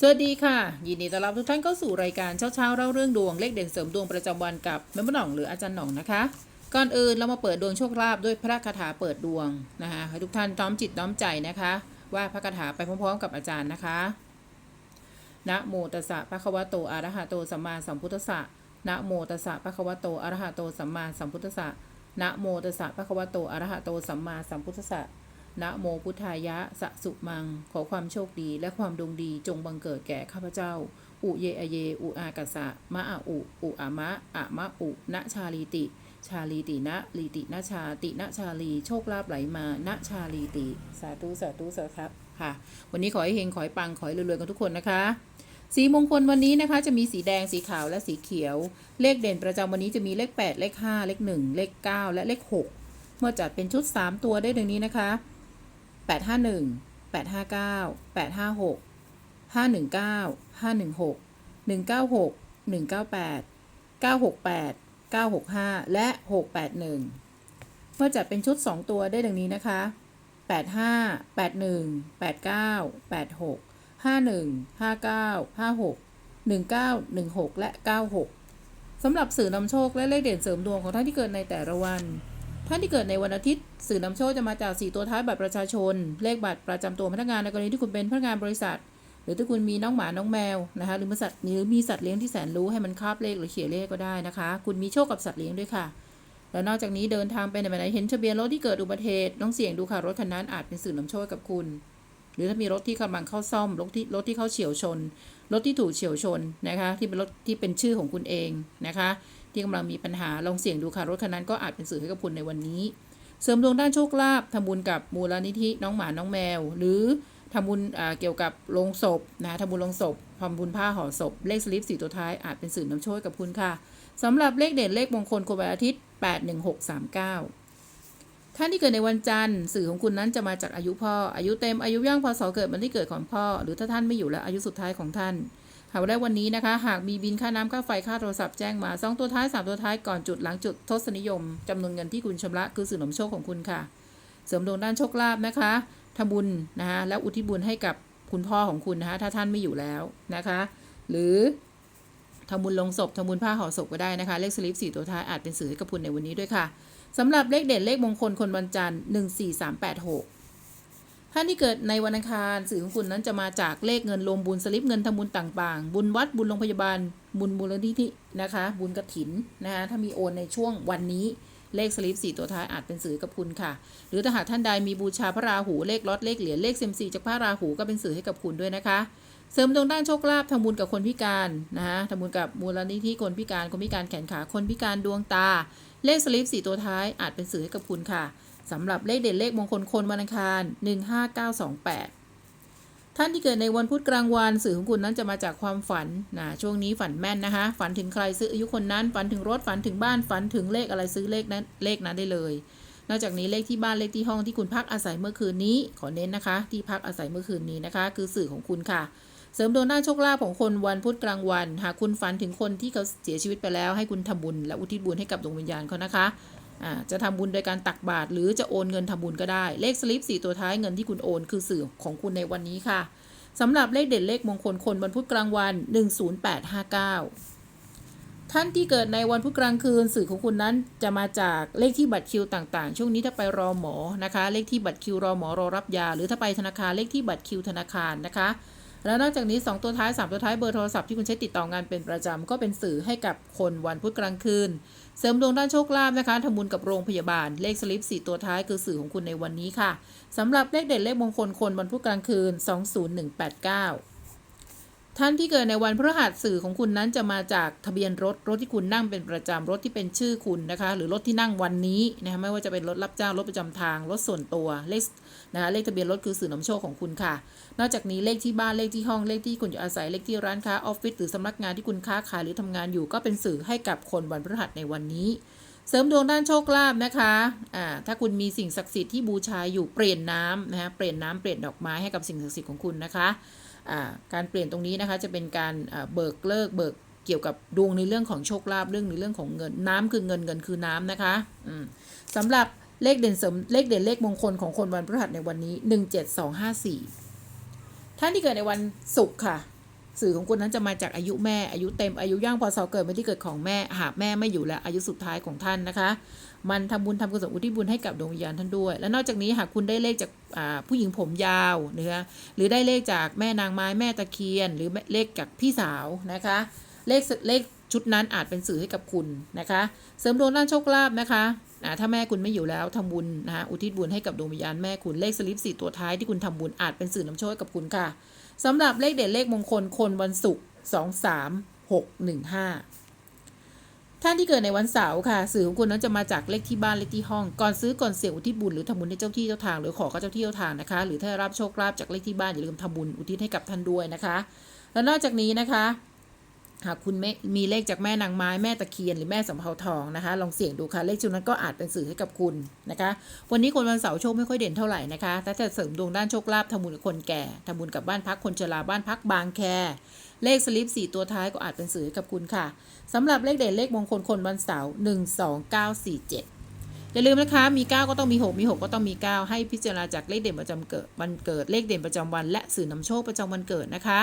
สวัสดีค่ะ ยินดีต้อนรับทุกท่านเข้าสู่รายการเช้าเช้าๆเล่าเรื่องดวงเลขเด่นเสริมดวงประจำวันกับแม่บ้านหน่องหรืออาจารย์หน่องนะคะ ก่อนอื่นเรามาเปิดดวงโชคลาภด้วยพระคาถาเปิดดวงนะคะให้ทุกท่านน้อมจิตน้อมใจนะคะว่าพระคาถาไปพร้อมๆ กับอาจารย์นะคะนะโมตัสสะภะคะวะโตอะระหะโตสัมมาสัมพุทธัสสะนะโมตัสสะภะคะวะโตอะระหะโตสัมมาสัมพุทธัสสะนะโมตัสสะภะคะวะโตอะระหะโตสัมมาสัมพุทธัสสะ นะโมพุทธายะสะสุมัง ขอความโชคดีและความดวงดีจงบังเกิดแก่ข้าพเจ้า อุเยอเย อุอากาสะ มะอาอุ อุอามะอะมะอุณชาลีติ ชาลีตินะลีตินะชาตินะชาลี โชคลาภไหลมาณชาลีติ สาธุสาธุสาธุครับค่ะ วันนี้ขอให้เฮงขอให้ปังขอให้รวยๆกันทุกคนนะคะ สีมงคลวันนี้นะคะ จะมีสีแดงสีขาวและสีเขียว เลขเด่นประจำวันนี้จะมีเลข 8 เลข 5 เลข 1 เลข 9 และเลข 6 เมื่อจัดเป็นชุด 3 ตัวได้ดังนี้นะคะ 851 859 856 519 516 196 198 968 965 และ 681 เมื่อจัดเป็นชุด 2 ตัวได้ดังนี้นะคะ 85 81 89 86 51 59 56 19 16 และ 96สำหรับสื่อนำโชคและเลขเด่นเสริมดวงของท่านที่เกิดในแต่ละวัน ท่านที่เกิดในวันอาทิตย์ สื่อนำโชคจะมาจาก 4 ตัวท้ายบัตรประชาชน เลขบัตรประจำตัวพนักงานในกรณีที่คุณเป็นพนักงานบริษัท หรือถ้าคุณมีน้องหมาน้องแมวนะคะหรือมีสัตว์หรือมีสัตว์เลี้ยงที่แสนรู้ให้มันคาบเลขหรือเขียนเลขก็ได้นะคะ คุณมีโชคกับสัตว์เลี้ยงด้วยค่ะ แล้วนอกจากนี้เดินทางไปไหนมาไหนเห็นทะเบียนรถที่เกิดอุบัติเหตุต้องเสี่ยงดูค่ะรถคันนั้นอาจเป็นสื่อนำโชคกับคุณ หรือถ้ามีรถที่กำลังเข้าซ่อมรถที่รถที่เข้าเฉียวชน รถที่ถูกเฉียวชนนะคะ ที่เป็นรถที่เป็นชื่อของคุณเองนะคะ ที่กำลังมีปัญหาลองเสี่ยงดูค่ะรถคันนั้นก็อาจเป็นสื่อให้กับคุณในวันนี้ เสริมดวงด้านโชคลาภทำบุญกับมูลนิธิน้องหมาน้องแมว หรือทำบุญเกี่ยวกับโรงศพนะทำบุญโรงศพทำบุญผ้าห่อศพ เลขสลิปสี่ตัวท้ายอาจเป็นสื่อนำโชคกับคุณค่ะสำหรับเลขเด่นเลขมงคลคนวันอาทิตย์ 81639 ท่านที่เกิดในวันจันทร์สื่อของคุณนั้นจะมาจากอายุพ่อ อายุเต็มอายุย่างพศเกิดวันที่เกิดของพ่อ หรือถ้าท่านไม่อยู่แล้วอายุสุดท้ายของท่าน หากว่าได้วันนี้นะคะ หากมีบินค่าน้ำค่าไฟค่าโทรศัพท์แจ้งมาสองตัวท้ายสามตัวท้ายก่อนจุดหลังจุดทศนิยมจำนวนเงินที่คุณชำระคือสื่อนำโชคของคุณค่ะ เสริมดวงด้านโชคลาภนะคะทำบุญนะคะแล้วอุทิศบุญให้กับคุณพ่อของคุณนะคะถ้าท่านไม่อยู่แล้วนะคะ หรือทำบุญลงศพทำบุญผ้าห่อศพก็ได้นะคะ เลขสลิปสี่ตัวท้ายอาจเป็นสื่อให้กับคุณในวันนี้ด้วยค่ะสำหรับเลขเด่นเลขมงคลคนวันจันทร์หนึ่งสี่สามแปดหก ท่านที่เกิดในวันอังคารสื่อของคุณนั้นจะมาจากเลขเงินรวมบุญสลิปเงินทำบุญต่างๆ บุญวัดบุญโรงพยาบาล บุญมูลนิธินะคะ บุญกระถินนะคะถ้ามีโอนในช่วงวันนี้เลขสลิปสี่ตัวท้ายอาจเป็นสื่อกับคุณค่ะ หรือถ้าหากท่านใดมีบูชาพระราหูเลขล็อตเลขเหรียญเลขเซมซีจากพระราหูก็เป็นสื่อให้กับคุณด้วยนะคะ เสริมดวงด้านโชคลาภทำบุญกับคนพิการนะคะทำบุญกับมูลนิธิคนพิการคนพิการแขนขาคนพิการดวงตา เลขสลิปสี่ตัวท้ายอาจเป็นสื่อให้กับคุณค่ะ สำหรับเลขเด่นเลขมงคลคนวันอังคาร 15928 ท่านที่เกิดในวันพุธกลางวันสื่อของคุณนั้นจะมาจากความฝันนะช่วงนี้ฝันแม่นนะคะ ฝันถึงใครซื้ออายุคนนั้น ฝันถึงรถฝันถึงบ้านฝันถึงเลขอะไรซื้อเลขนั้นเลขนั้นได้เลย นอกจากนี้เลขที่บ้านเลขที่ห้องที่คุณพักอาศัยเมื่อคืนนี้ขอเน้นนะคะ ที่พักอาศัยเมื่อคืนนี้นะคะ คือสื่อของคุณค่ะเสริมดวงด้านโชคลาภของคนวันพุธกลางวัน หากคุณฝันถึงคนที่เขาเสียชีวิตไปแล้วให้คุณทำบุญและอุทิศบุญให้กับดวงวิญญาณเขานะคะ จะทำบุญโดยการตักบาตรหรือจะโอนเงินทำบุญก็ได้ เลขสลิปสี่ตัวท้ายเงินที่คุณโอนคือสื่อของคุณในวันนี้ค่ะสำหรับเลขเด่นเลขมงคลคนวันพุธกลางวัน 10859 ท่านที่เกิดในวันพุธกลางคืนสื่อของคุณนั้นจะมาจากเลขที่บัตรคิวต่างๆ ช่วงนี้ถ้าไปรอหมอนะคะ เลขที่บัตรคิวรอหมอรอรับยา หรือถ้าไปธนาคารเลขที่บัตรคิวธนาคารนะคะ แล้วนอกจากนี้ 2 ตัวท้าย 3 ตัวท้ายเบอร์โทรศัพท์ที่คุณใช้ติดต่องานเป็นประจำก็เป็นสื่อให้กับคนวันพุธกลางคืน เสริมดวงด้านโชคลาภนะคะทำบุญกับโรงพยาบาลเลขสลิป 4 ตัวท้ายคือสื่อของคุณในวันนี้ค่ะสำหรับเลขเด็ดเลขมงคลคนวันพุธกลางคืน 20189 ท่านที่เกิดในวันพฤหัสสื่อของคุณนั้นจะมาจากทะเบียนรถรถที่คุณนั่งเป็นประจำรถที่เป็นชื่อคุณนะคะ หรือรถที่นั่งวันนี้นะคะไม่ว่าจะเป็นรถรับจ้างรถประจำทางรถส่วนตัวเลขนะคะเลขทะเบียนรถคือสื่อนำโชคของคุณค่ะ นอกจากนี้เลขที่บ้านเลขที่ห้องเลขที่คุณอยู่อาศัยเลขที่ร้านค้าออฟฟิศหรือสำนักงานที่คุณค้าขายหรือทำงานอยู่ ก็เป็นสื่อให้กับคนวันพฤหัสในวันนี้เสริมดวงด้านโชคลาภนะคะ อ่า ถ้าคุณมีสิ่งศักดิ์สิทธิ์ที่บูชาอยู่เปลี่ยนน้ำนะคะเปลี่ยนน้ำเปลี่ยนดอกไม้ให้กับสิ่งศักดิ์สิทธิ์ของคุณนะคะ การเปลี่ยนตรงนี้นะคะจะเป็นการเบิกเลิกเบิกเกี่ยวกับดวงในเรื่องของโชคลาภเรื่องในเรื่องของเงินน้ำคือเงินเงินคือน้ำนะคะอืมสำหรับเลขเด่นเสริมเลขเด่นเลขมงคลของคนวันพฤหัสในวันนี้ 17254 ท่านที่เกิดในวันศุกร์ค่ะ สื่อของคุณนั้นจะมาจากอายุแม่ อายุเต็มอายุย่างพศเกิดเป็นที่เกิดของแม่ หากแม่ไม่อยู่แล้วอายุสุดท้ายของท่านนะคะ มันทำบุญทำกุศลอุทิศบุญให้กับดวงวิญญาณท่านด้วย และนอกจากนี้หากคุณได้เลขจากผู้หญิงผมยาวนะคะหรือได้เลขจากแม่นางไม้แม่ตะเคียน หรือเลขจากพี่สาวนะคะ เลขเลขชุดนั้นอาจเป็นสื่อให้กับคุณนะคะ เสริมดวงด้านโชคลาภนะคะถ้าแม่คุณไม่อยู่แล้วทำบุญนะคะอุทิศบุญให้กับดวงวิญญาณแม่คุณเลขสลิปสี่ตัวท้ายที่คุณทำบุญอาจเป็นสื่อนำโชคให้กับคุณค่ะ สำหรับเลขเด่นเลขมงคลคนวันศุกร์สองสามหกหนึ่งห้าท่านที่เกิดในวันเสาร์ค่ะ สื่อของคุณนั้นจะมาจากเลขที่บ้านเลขที่ห้อง ก่อนซื้อก่อนเสี่ยงอุทิศบุญหรือทำบุญให้เจ้าที่เจ้าทางหรือขอกับเจ้าที่เจ้าทางนะคะ หรือถ้ารับโชคลาภจากเลขที่บ้านอย่าลืมทำบุญอุทิศให้กับท่านด้วยนะคะ แล้วนอกจากนี้นะคะ หากคุณมีเลขจากแม่นางไม้แม่ตะเคียนหรือแม่สำเภาทองนะคะ ลองเสี่ยงดูค่ะ เลขชุดนั้นก็อาจเป็นสื่อให้กับคุณนะคะ วันนี้คนวันเสาร์โชคไม่ค่อยเด่นเท่าไหร่นะคะ แต่จะเสริมดวงด้านโชคลาภทำบุญกับคนแก่ทำบุญกับบ้านพักคนชราบ้านพักบางแค เลขสลิป4ตัวท้ายก็อาจเป็นสื่อให้กับคุณค่ะสำหรับเลขเด่นเลขมงคลคนวันเสาร์12947 อย่าลืมนะคะมี 9 ก็ต้องมี 6 มี 6 ก็ต้องมี 9 ให้พิจารณาจากเลขเด่นประจำเกิดวันเกิดเลขเด่นประจำวัน และสื่อนำโชคประจำวันเกิดนะคะ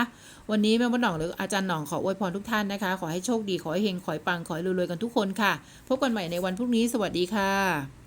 วันนี้แม่มดหน่องหรืออาจารย์หน่องขออวยพรทุกท่านนะคะ ขอให้โชคดีขอให้เฮงขอให้ปังขอให้รวยๆกันทุกคนค่ะ พบกันใหม่ในวันพรุ่งนี้สวัสดีค่ะ